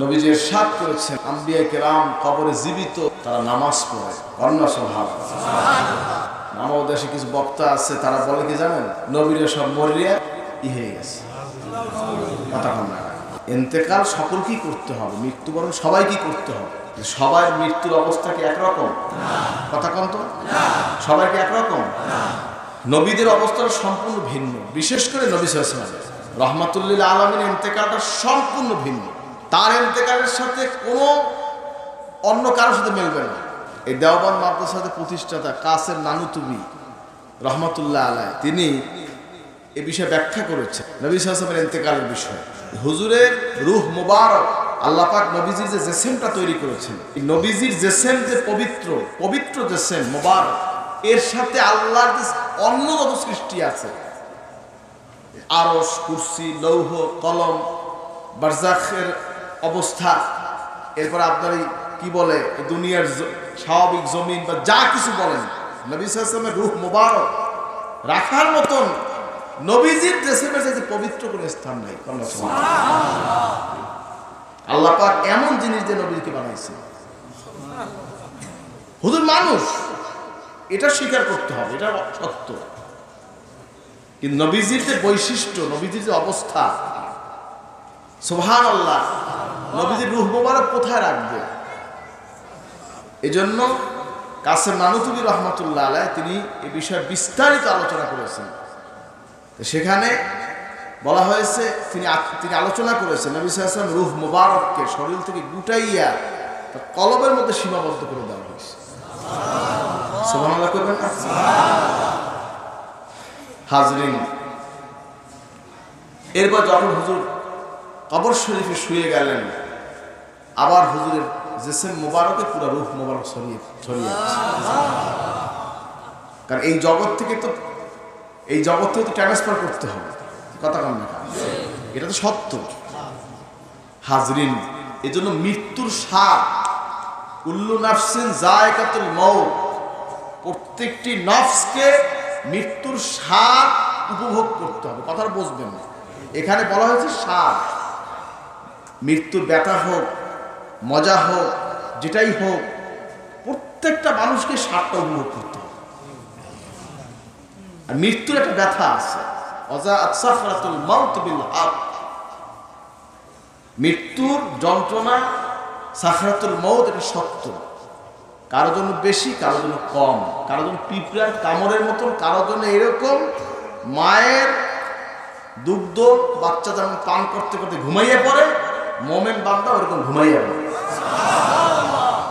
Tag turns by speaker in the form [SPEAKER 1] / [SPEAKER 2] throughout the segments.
[SPEAKER 1] নবীজি সাত করেছেন। আম্বিয়া কেরাম কবরে জীবিত, তারা নামাজ পড়ে কন্যা স্বভাব আমার দেশে কিছু বক্তা আছে, তারা বলে কি জানেন? নবীরা সব মরিয়া, ই হয়ে গেছে। কন না এন্তেকাল সকলকেই করতে হবে? মৃত্যুবরণ সবাইকেই করতে হবে? সবার মৃত্যুর অবস্থা কি একরকম? কথা কন তো। সবাই কি একরকম? নবীদের অবস্থা সম্পূর্ণ ভিন্ন। বিশেষ করে নবী ওয়াসাল্লাম রহমাতুল্লিল আলমীর এন্তেকালটা সম্পূর্ণ ভিন্ন। তার এন্তেকালের সাথে কোনো অন্য কারোর সাথে মেলবে না। এই দেওবান মাদ্রাসাতে প্রতিষ্ঠাতা কাসের নানুতুবি রহমতুল্লাহ আলাই তিনি এ বিষয়ে ব্যাখ্যা করেছেন, নবী সাল্লামের এন্তেকালের বিষয়। হুজুরের রুহ মুবারক আল্লাপাক নবীজির যে জেসেমটা তৈরি করেছেন, এই নবীজির জেসেম যে পবিত্র পবিত্র জেসেম মুবারক, এর সাথে আল্লাহর যে অন্য যত সৃষ্টি আছে আরস কুরসি, লৌহ, কলম বারজাখের অবস্থা। এরপর আপনার কি বলে দুনিয়ার স্বাভাবিক জমিন বা যা কিছু বলেন, নবী সাল্লামের রুহ মুবারক রাখার মতন নবীজির দেশে বেঁচে যে পবিত্র কোনো স্থান নাই। আল্লাহ পাক এমন জিনিস যে নবীকে বানাইছে হুজুর, মানুষ, এটা স্বীকার করতে হবে, এটা সত্য। কিন্তু নবীজির যে বৈশিষ্ট্য, নবীজির যে অবস্থা সোহান আল্লাহ নবীজির রুহ মোবারক কোথায় রাখবে? এজন্য কাসেম নানুতুবি রহমতুল্লাহ আলাই তিনি এ বিষয়ে বিস্তারিত আলোচনা করেছেন। সেখানে বলা হয়েছে তিনি তিনি আলোচনা করেছেন নবী সাল্লাম রুহ মোবারককে শরীর থেকে গুটাইয়া তার কলবের মধ্যে সীমাবদ্ধ করে দেওয়া হয়েছে। সুবহানাল্লাহ করবেন না? হাজরিন এরপর যখন হুজুর কবর শরীফে শুয়ে গেলেন আবার হুজুরের জেসেম মোবারকে পুরো রূপ মোবারক ছড়িয়ে ছড়িয়ে কারণ এই জগৎ থেকে তো এই জগৎ থেকে তো ট্রান্সফার করতে হবে। কথা কম না এটা তো সত্য। হাজরিন, এজন্য মৃত্যুর স্বাদ, কুল্লু নাফসিন জায়কাতুল মৌ প্রত্যেকটি নফসকে মৃত্যুর স্বাদ উপভোগ করতে হবে। কথাটা বুঝবেন এখানে বলা হয়েছে স্বাদ। মৃত্যুর ব্যথা হোক মজা হোক, যেটাই হোক, প্রত্যেকটা মানুষকে স্বাদটা উপভোগ করতে হবে। আর মৃত্যুর একটা ব্যথা আছে। বিল মৃত্যুর যন্ত্রণা সাখরাতুল মৌত এটা সত্য। কারও জন্য বেশি, কারও জন্য কম। কারও জন্য পিঁপড়ার কামড়ের মতন, কারও জন্য এরকম মায়ের দুগ্ধ বাচ্চা যেমন পান করতে করতে ঘুমাইয়ে পড়ে, মোমেন বান্দা ওরকম ঘুমাইয়ে পড়ে।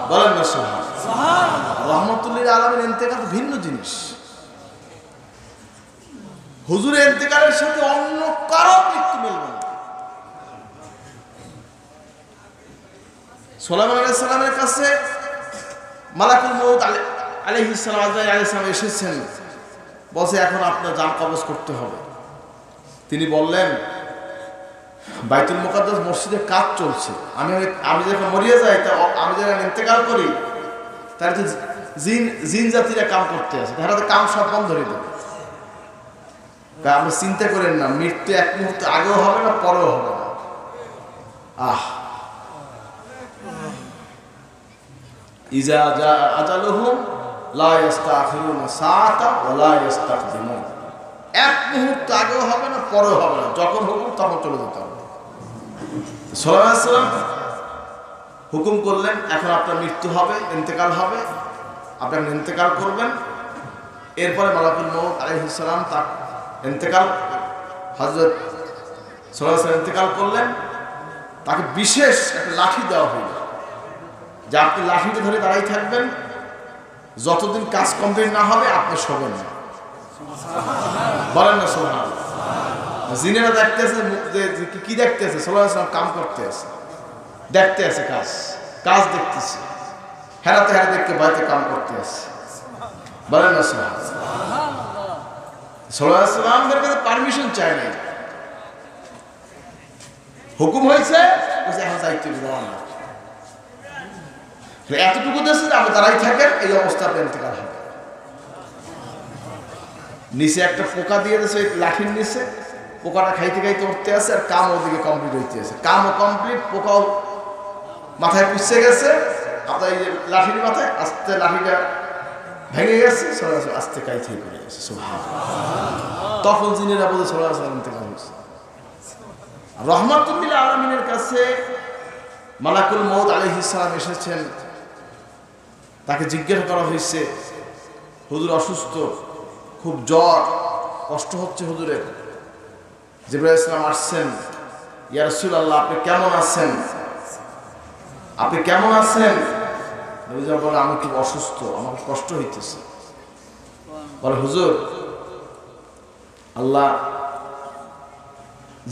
[SPEAKER 1] বলেন না রহমতুল্লিল আলমের এন্তেকাল ভিন্ন জিনিস। হুজুরের এন্তেকালের সাথে অন্য কারও মৃত্যু মিলবে না। সোলাইমান আলাইহিস সালামের কাছে মালাকুল সালাম আজরাইল আলাইহিস সালাম এসেছেন। বসে এখন আপনার জান কবজ করতে হবে। তিনি বললেন বাইতুল মুকাদ্দাস মসজিদে কাজ চলছে। আমি আমি যখন মরিয়ে যাই, তা আমি যখন ইন্তেকাল করি, তারা তো জিন জিন জাতিরা কাম করতে আছে তারা তো কাম সব বন্ধ হয়ে দেবে আপনি চিন্তা করেন না, মৃত্যু এক মুহূর্ত আগেও হবে না, পরেও হবে না। আহ। ইজা যা আজালুহুম লা ইস্তাখিরুনা সাআতা ওয়া লা ইস্তাকদিমুন এক মুহূর্ত আগেও হবে না, পরেও হবে না। যখন হুকুম, তখন চলে যেতে হবে। সাল্লাম হুকুম করলেন, এখন আপনার মৃত্যু হবে, ইন্তেকাল হবে। আপনার ইন্তেকাল করবেন। এরপরে মালাকুল মৌত আলাইহিস সালাম তার ইন্তেকাল সাল্লাল্লাহু আলাইহি ইন্তেকাল করলেন। তাকে বিশেষ একটা লাঠি দেওয়া হইল যে আপনি লাঠিতে ধরে দাঁড়াই থাকবেন। যতদিন কাজ কমপ্লিট না হবে, আপনি শোবেন না। বলেন না, সোহান। জিনেরা দেখতেছে কি- দেখতেছে? আসলাম কাম করতে আছে। দেখতে আছে কাজ। কাজ দেখতেছে। হেরাতে হেরা দেখতে বাড়িতে কাম করতে আছে। বলেন না, সোহান। আসলামদের কাছে পারমিশন চায় নাই। হুকুম হয়েছে এখন দায়িত্ব এতটুকু দেশে আপনি দাঁড়াই থাকেন, এই অবস্থা আপনি ইন্তেকাল হবে নিচে একটা পোকা দিয়ে দিয়েছে, ওই লাঠির নিচে। পোকাটা খাইতে খাইতে উঠতে আছে আর কাম ওদিকে কমপ্লিট হইতে আছে কামও কমপ্লিট পোকাও মাথায় পুষছে গেছে। আপনার এই লাঠির মাথায় আস্তে লাঠিটা ভেঙে গেছে সরাসরি আস্তে কাইথে পড়ে গেছে। তখন জিনেরা বলে সরাসরি রহমাতুল্লিল আলমিনের কাছে মালাকুল মৌদ আলহিসাম এসেছেন। তাকে জিজ্ঞাসা করা হয়েছে, হুজুর অসুস্থ খুব জ্বর, কষ্ট হচ্ছে হুজুরের। জিব্রাইল ইসলাম আসছেন, ইয়া আল্লাহ আপনি কেমন আছেন? আপনি কেমন আছেন? বলে, আমি খুব অসুস্থ আমার কষ্ট হইতেছে। বলে, হুজুর, আল্লাহ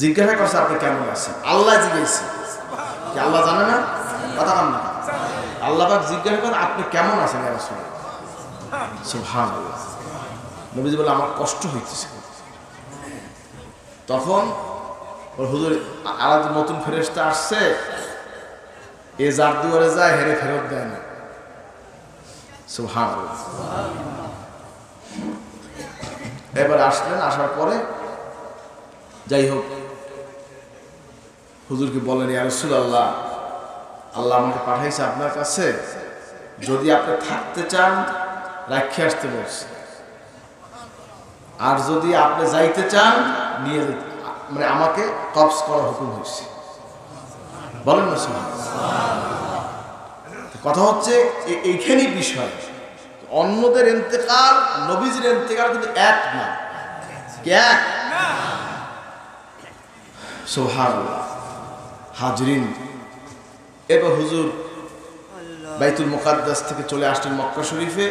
[SPEAKER 1] জিজ্ঞাসা করছে আপনি কেমন আছেন? আল্লাহ জিজ্ঞেস কি আল্লাহ জানে না? কথা কান না আল্লাহ জিজ্ঞাসা করেন আপনি কেমন আছেন ইয়া রাসূলুল্লাহ? সুবহানাল্লাহ। নবীজি বলে, আমার কষ্ট হইতেছে। তখন ওর হুজুর আলাদা নতুন ফেরেশতা আসছে। এ যার দুয়ারে যায়, হেরে ফেরত দেয় না। সুবহানাল্লাহ। এবার আসলেন, আসার পরে যাই হোক, হুজুরকে বলেন, ইয়া আল্লাহ আল্লাহ আমাকে পাঠাইছে আপনার কাছে। যদি আপনি থাকতে চান রাখি আসতে বলছে। আর যদি আপনি যাইতে চান, নিয়ে মানে আমাকে কবস করা হুকুম হয়েছে। বলেন না কথা হচ্ছে এইখানেই বিষয়। অন্যদের এন্তেকাল, নবীজির এন্তেকাল কিন্তু এক না। এক? সোহান হাজরিন, এবার হুজুর বাইতুল মুকাদ্দাস থেকে চলে আসলেন মক্কা শরীফে।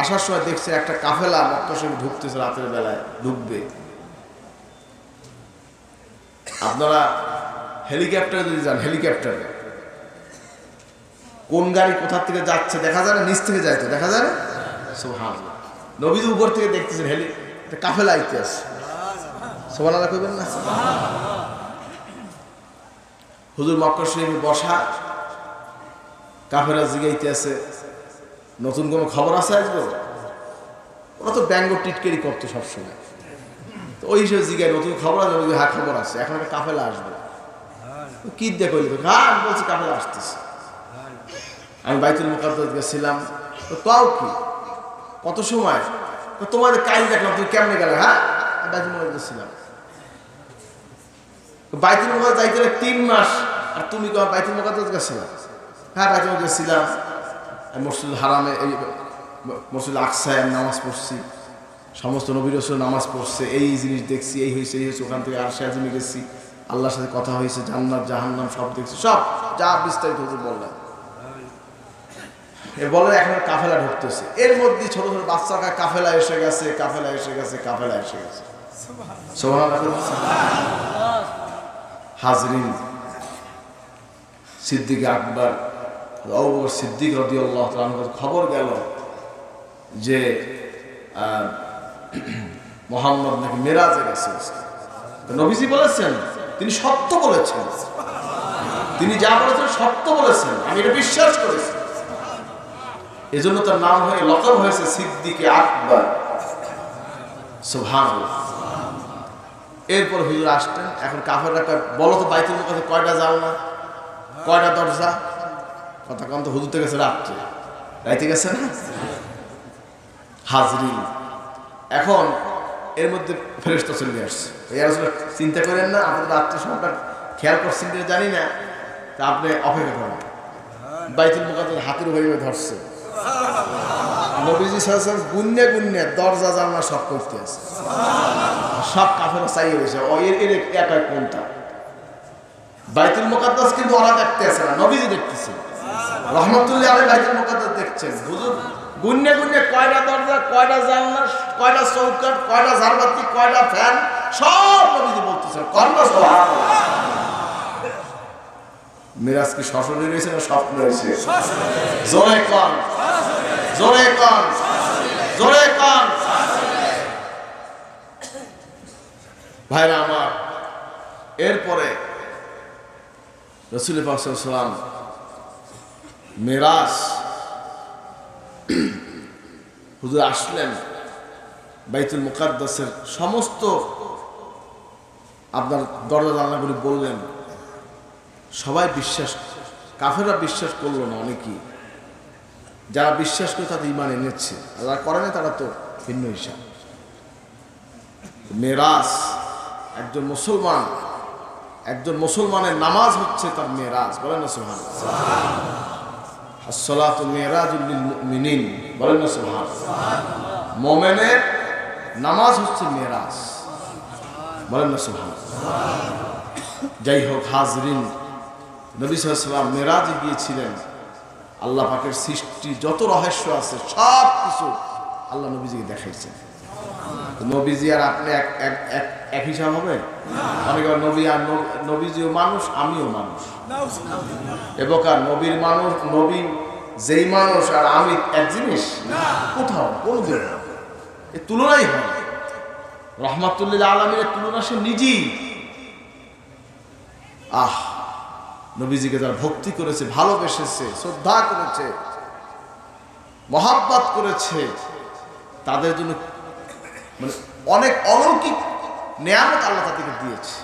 [SPEAKER 1] আসার সময় দেখছে একটা কাফেলা মক্কা শরীফ ঢুকতেছে রাতের বেলায়, ঢুকবে। আপনারা হেলিকপ্টারে যদি যান, হেলিকপ্টারে। কোন গাড়ি কোথা থেকে যাচ্ছে দেখা যায় না, নিচ থেকে যায় তো, দেখা যায় না? নবীজ উপর থেকে দেখতেছেন হেলি কাফেলা আইতে আছে না? হুজুর মক্কা শরীফে বসা কাফেরা জিগাইতে আছে নতুন কোনো খবর আছে আজকে? ওরা তো ব্যঙ্গ টিটকেরি করতো সবসময়। তো ওই হিসেবে জিগাই নতুন খবর আছে হ্যাঁ খবর আছে, এখন একটা কাফেলা আসবে। কি দেখো হ্যাঁ আমি বলছি কাফেলা আসতেছে। আমি বাইতুল মুকাদ্দাস গেছিলাম তো তাও কি? কত সময়? তো তোমাদের কাজ দেখলাম, তুমি কেমনে গেলে হ্যাঁ? বাইতুল মুকাদ্দাস গেছিলাম বাইতুল মুকাদ্দাস যাইতে তিন মাস, আর তুমি বাইতুল মুকাদ্দাস গেছিলাম হ্যাঁ বাইতুল মুকাদ্দাস গেছিলাম মসজিদ হারামে এই মসজিদ আকসায় নামাজ পড়ছি সমস্ত নবীর রসুল নামাজ পড়ছে এই জিনিস দেখছি এই হয়েছে এই হয়েছে ওখান থেকে আর আজমি গেছি আল্লাহর সাথে কথা হয়েছে জান্নাত জাহান্নাম সব দেখছি সব যা বিস্তারিত হুজুর বললাম। এ বলে এখন কাফেলা ঢুকতেছে। এর মধ্যে ছোট ছোট বাচ্চারা কাফেলা এসে গেছে কাফেলা এসে গেছে কাফেলা এসে গেছে। হাজরিন সিদ্দিক আকবর সিদ্দিক রদি আল্লাহ খবর গেল যে মোহাম্মদ নাকি মেরাজে গেছে। নবীজি বলেছেন, তিনি সত্য বলেছেন। তিনি যা বলেছেন সত্য বলেছেন, আমি এটা বিশ্বাস করেছি। এজন্য তার নাম হয়ে, লকব হয়েছে সিদ্দিকে আকবর। সুবহান এরপর হুজুর আসতেন এখন কাফেররা কয়, বলো তো বাইতুল মুকাদ্দাসে কয়টা জানলা, কয়টা দরজা? কম তো হুজুর তো গেছে রাত্রে। রাইতে গেছে না? হাজরিন। এখন এর মধ্যে ফেরেস্তা চলে আসছে। আসলে চিন্তা করেন না আমাদের রাত্রে সময়টা খেয়াল করছেন কিনা জানি না, তা আপনি অপেক্ষা করেন। বাইতুল মুকাদ্দাস হাতের উপরে ধরছে। নবীজি সাহেব গুন্নে গুন্নে দরজা জানলা সব করতে আছে। সব কাফেরা চাইয়ে রয়েছে ও, এর এর একা কোনটা বাইতুল মুকাদ্দাস কিন্তু ওরা দেখতে আছে না, নবীজি দেখতেছে। রহমতুল্লাহ ভাইরা আমার এরপরে রসুল সাল্লাম মেরাজ। হুজুর আসলেন বাইতুল মুকাদ্দাসের সমস্ত আপনার দরজা জানাগুলি বললেন, সবাই বিশ্বাস, কাফেররা বিশ্বাস করল না অনেকেই। যারা বিশ্বাস করে তাদের ইমান এনেছে, আর যারা করে না তারা তো ভিন্ন হিসাব। মেরাজ, একজন মুসলমান, একজন মুসলমানের নামাজ হচ্ছে তার মেরাজ, বলেন না সোহান আসসালাত মেরাজুল মুমিনিন বলেন মোমেনের নামাজ হচ্ছে বলেন যাই হোক হাজরিন, নবী গিয়েছিলেন। আল্লাহ পাকের সৃষ্টি যত রহস্য আছে সব কিছু আল্লাহ নবীজিকে দেখাইছেন। নবীজি আর আপনি এক এক এক হিসাব হবে? অনেক নবী আর নবী- নবীজিও মানুষ, আমিও মানুষ। এবকার নবীর মানুষ, নবী যেই মানুষ আর আমি এক জিনিস? কোথাও, কোনো দিন এর তুলনাই হয়। রহমাতুল্লিল আলমীর তুলনা সে নিজেই। আহ, নবীজিকে যারা ভক্তি করেছে, ভালোবেসেছে, শ্রদ্ধা করেছে, মহাব্বাত করেছে। তাদের জন্য মানে অনেক অলৌকিক নেয়ামত আল্লাহ তাদেরকে দিয়েছে।